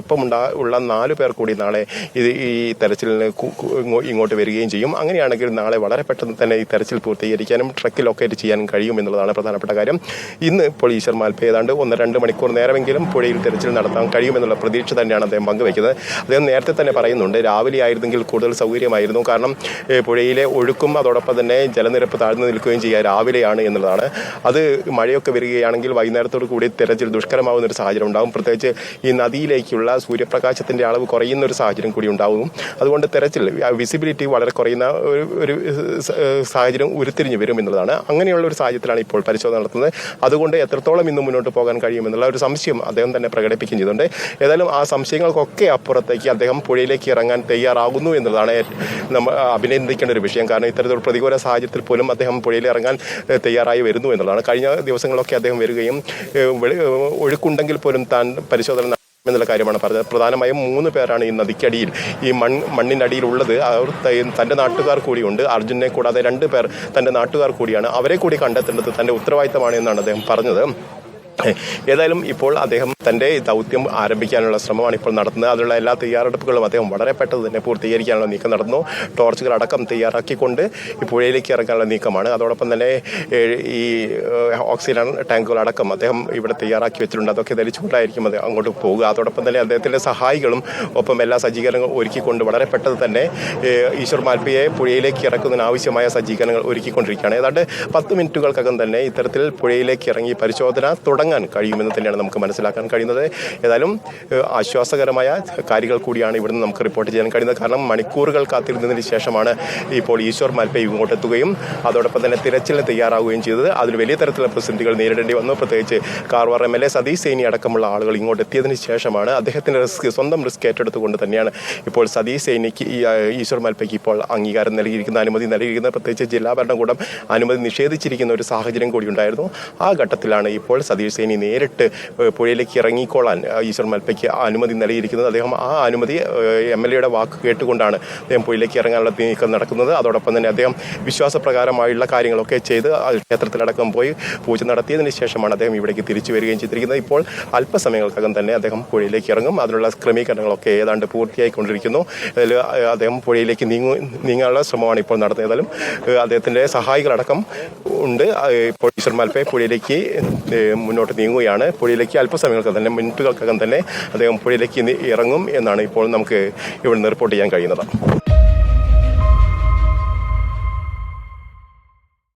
ഒപ്പം ഉള്ള നാല് പേർ കൂടി നാളെ ഇത് ഈ തെരച്ചിലിന് ഇങ്ങോട്ട് വരികയും ചെയ്യും. അങ്ങനെയാണെങ്കിൽ നാളെ വളരെ പെട്ടെന്ന് തന്നെ ഈ തെരച്ചിൽ പൂർത്തീകരിക്കാനും ട്രക്ക് ലൊക്കേറ്റ് ചെയ്യാനും കഴിയും എന്നുള്ളതാണ് പ്രധാനപ്പെട്ട കാര്യം. ഇന്ന് ഇപ്പോൾ ഈശ്വർ മാൽപ്പ ഏതാണ്ട് ഒന്ന് രണ്ട് മണിക്കൂർ നേരമെങ്കിലും പുഴയിൽ തെരച്ചിൽ നടത്താൻ കഴിയുമെന്നുള്ള പ്രതീക്ഷ തന്നെയാണ് അദ്ദേഹം പങ്കുവയ്ക്കുന്നത് അദ്ദേഹം നേരത്തെ തന്നെ പറയുന്നുണ്ട് രാവിലെ ആയിരുന്നെങ്കിൽ കൂടുതൽ സൗകര്യമായിരുന്നു. കാരണം പുഴയിലെ ഒഴുക്കും അതോടൊപ്പം തന്നെ ജലനിരപ്പ് താഴ്ന്നു നിൽക്കുകയും ചെയ്യുക രാവിലെയാണ് എന്നുള്ളതാണ്. അത് മഴയൊക്കെ വരികയാണെങ്കിൽ വൈകുന്നേരത്തോടു കൂടി തെരച്ചിൽ ദുഷ്കരമാവുന്ന ഒരു സാഹചര്യം ഉണ്ടാകും. പ്രത്യേകിച്ച് ഈ നദിയിലേക്കുള്ള സൂര്യപ്രകാശത്തിന്റെ അളവ് കുറയുന്ന ഒരു സാഹചര്യം കൂടി ഉണ്ടാവും അതുകൊണ്ട് തെരച്ചിൽ വിസിബിലിറ്റി വളരെ കുറയുന്ന ഒരു ഒരു സാഹചര്യം ഉരുത്തിരിഞ്ഞു വരും എന്നുള്ളതാണ്. അങ്ങനെയുള്ള ഒരു സാഹചര്യത്തിലാണ് ഇപ്പോൾ പരിശോധന നടത്തുന്നത്. അതുകൊണ്ട് എത്രത്തോളം ഇന്ന് മുന്നോട്ട് പോകാൻ കഴിയുമെന്നുള്ള ഒരു സംശയം അദ്ദേഹം തന്നെ പ്രകടിപ്പിക്കുകയും ചെയ്തിട്ടുണ്ട്. ഏതായാലും ആ സംശയങ്ങൾക്കൊക്കെ അപ്പുറത്തേക്ക് അദ്ദേഹം പുഴയിലേക്ക് ഇറങ്ങാൻ തയ്യാറാകുന്നു എന്നുള്ളതാണ് നമ്മൾ അഭിനന്ദിക്കേണ്ട ഒരു വിഷയം. കാരണം ഇത്തരത്തിലുള്ള പ്രതികൂല സാഹചര്യത്തിൽ പോലും അദ്ദേഹം പുഴയിൽ ഇറങ്ങാൻ തയ്യാറായി വരുന്നു എന്നുള്ളതാണ്. കഴിഞ്ഞ ദിവസങ്ങളൊക്കെ അദ്ദേഹം വരികയും ഒഴുക്കുണ്ടെങ്കിൽ പോലും താൻ പരിശോധന എന്നുള്ള കാര്യമാണ് പറഞ്ഞത്. പ്രധാനമായും മൂന്ന് പേരാണ് ഈ നദിക്കടിയിൽ. ഈ മൺ മണ്ണിന്റെ അടിയിലുള്ളത് അവർ തന്റെ നാട്ടുകാർ കൂടിയുണ്ട്. അർജുനെ കൂടാതെ രണ്ട് പേർ തന്റെ നാട്ടുകാർ കൂടിയാണ്. അവരെ കൂടി കണ്ടെത്തേണ്ടത് തന്റെ ഉത്തരവാദിത്തമാണ് എന്നാണ് അദ്ദേഹം പറഞ്ഞത്. ഏതായാലും ഇപ്പോൾ അദ്ദേഹം തന്റെ ദൗത്യം ആരംഭിക്കാനുള്ള ശ്രമമാണ് ഇപ്പോൾ നടത്തുന്നത്. അതിനുള്ള എല്ലാ തയ്യാറെടുപ്പുകളും അദ്ദേഹം വളരെ പെട്ടെന്ന് തന്നെ പൂർത്തീകരിക്കാനുള്ള നീക്കം നടന്നു. ടോർച്ചുകൾ അടക്കം തയ്യാറാക്കിക്കൊണ്ട് ഈ പുഴയിലേക്ക് ഇറങ്ങാനുള്ള നീക്കമാണ്. അതോടൊപ്പം തന്നെ ഈ ഓക്സിജൻ ടാങ്കുകൾ അടക്കം അദ്ദേഹം ഇവിടെ തയ്യാറാക്കി വെച്ചിട്ടുണ്ട്. അതൊക്കെ ധരിച്ചുകൊണ്ടായിരിക്കും അത് അങ്ങോട്ട് പോകുക. അതോടൊപ്പം തന്നെ അദ്ദേഹത്തിന്റെ സഹായികളും ഒപ്പം എല്ലാ സജ്ജീകരണങ്ങളും ഒരുക്കിക്കൊണ്ട് വളരെ പെട്ടെന്ന് തന്നെ ഈശ്വർ മാൽപ്പയെ പുഴയിലേക്ക് ഇറക്കുന്നതിന് ആവശ്യമായ സജ്ജീകരണങ്ങൾ ഒരുക്കിക്കൊണ്ടിരിക്കുകയാണ്. ഏതാണ്ട് പത്ത് മിനിറ്റുകൾക്കകം തന്നെ ഇത്തരത്തിൽ പുഴയിലേക്ക് ഇറങ്ങി പരിശോധന തുടങ്ങാൻ കഴിയുമെന്ന് തന്നെയാണ് നമുക്ക് മനസ്സിലാക്കാൻ കഴിയുന്നത്. ഏതായാലും ആശ്വാസകരമായ കാര്യങ്ങൾ കൂടിയാണ് ഇവിടുന്ന് നമുക്ക് റിപ്പോർട്ട് ചെയ്യാൻ കഴിയുന്നത്. കാരണം മണിക്കൂറുകൾ കാത്തിരുന്നതിന് ശേഷമാണ് ഇപ്പോൾ ഈശ്വർ മാൽപ്പെ ഇങ്ങോട്ടെത്തുകയും അതോടൊപ്പം തന്നെ തിരച്ചിലിന് തയ്യാറാവുകയും ചെയ്തത്. അതിൽ വലിയ തരത്തിലുള്ള പ്രതിസന്ധികൾ നേരിടേണ്ടി വന്നു. പ്രത്യേകിച്ച് Karwar M L A Satish Saini അടക്കമുള്ള ആളുകൾ ഇങ്ങോട്ട് എത്തിയതിന് ശേഷമാണ് അദ്ദേഹത്തിന്റെ റിസ്ക് സ്വന്തം റിസ്ക് ഏറ്റെടുത്തുകൊണ്ട് തന്നെയാണ് ഇപ്പോൾ സതീഷ് സേനിക്ക് ഈശ്വർ മാൽപ്പയ്ക്ക് ഇപ്പോൾ അംഗീകാരം നൽകിയിരിക്കുന്ന അനുമതി നൽകിയിരിക്കുന്ന പ്രത്യേകിച്ച് ജില്ലാ ഭരണകൂടം അനുമതി നിഷേധിച്ചിരിക്കുന്ന ഒരു സാഹചര്യം കൂടി ഉണ്ടായിരുന്നു. ആ ഘട്ടത്തിലാണ് ഇപ്പോൾ സതീഷ് സേനി നേരിട്ട് പുഴയിലേക്ക് ഇറങ്ങിക്കോളാൻ ഈശ്വർ മൽപ്പയ്ക്ക് അനുമതി നൽകിയിരിക്കുന്നത്. അദ്ദേഹം ആ അനുമതി എം എൽ എയുടെ വാക്ക് കേട്ടുകൊണ്ടാണ് അദ്ദേഹം പുഴയിലേക്ക് ഇറങ്ങാനുള്ള നീക്കം നടക്കുന്നത്. അതോടൊപ്പം തന്നെ അദ്ദേഹം വിശ്വാസപ്രകാരമായുള്ള കാര്യങ്ങളൊക്കെ ചെയ്ത് ക്ഷേത്രത്തിലടക്കം പോയി പൂജ നടത്തിയതിന് ശേഷമാണ് അദ്ദേഹം ഇവിടേക്ക് തിരിച്ചു വരികയും ചെയ്തിരിക്കുന്നത്. ഇപ്പോൾ അല്പസമയങ്ങൾക്കകം തന്നെ അദ്ദേഹം പുഴയിലേക്ക് ഇറങ്ങും. അതിനുള്ള ക്രമീകരണങ്ങളൊക്കെ ഏതാണ്ട് പൂർത്തിയായിക്കൊണ്ടിരിക്കുന്നു. അതിൽ അദ്ദേഹം പുഴയിലേക്ക് നീങ്ങു നീങ്ങാനുള്ള ശ്രമമാണ് ഇപ്പോൾ നടത്തുന്നത്. അദ്ദേഹത്തിന്റെ സഹായികളടക്കം ഉണ്ട്. ഇപ്പോൾ ഈശ്വർ മാൽപ്പെ പുഴയിലേക്ക് മുന്നോട്ട് നീങ്ങുകയാണ്. പുഴയിലേക്ക് അല്പസമയങ്ങൾക്കകം തന്നെ മിനിറ്റുകൾക്കകം തന്നെ അദ്ദേഹം പുഴയിലേക്ക് ഇറങ്ങും എന്നാണ് ഇപ്പോൾ നമുക്ക് ഇവിടെ നിന്ന് റിപ്പോർട്ട് ചെയ്യാൻ കഴിയുന്നത്.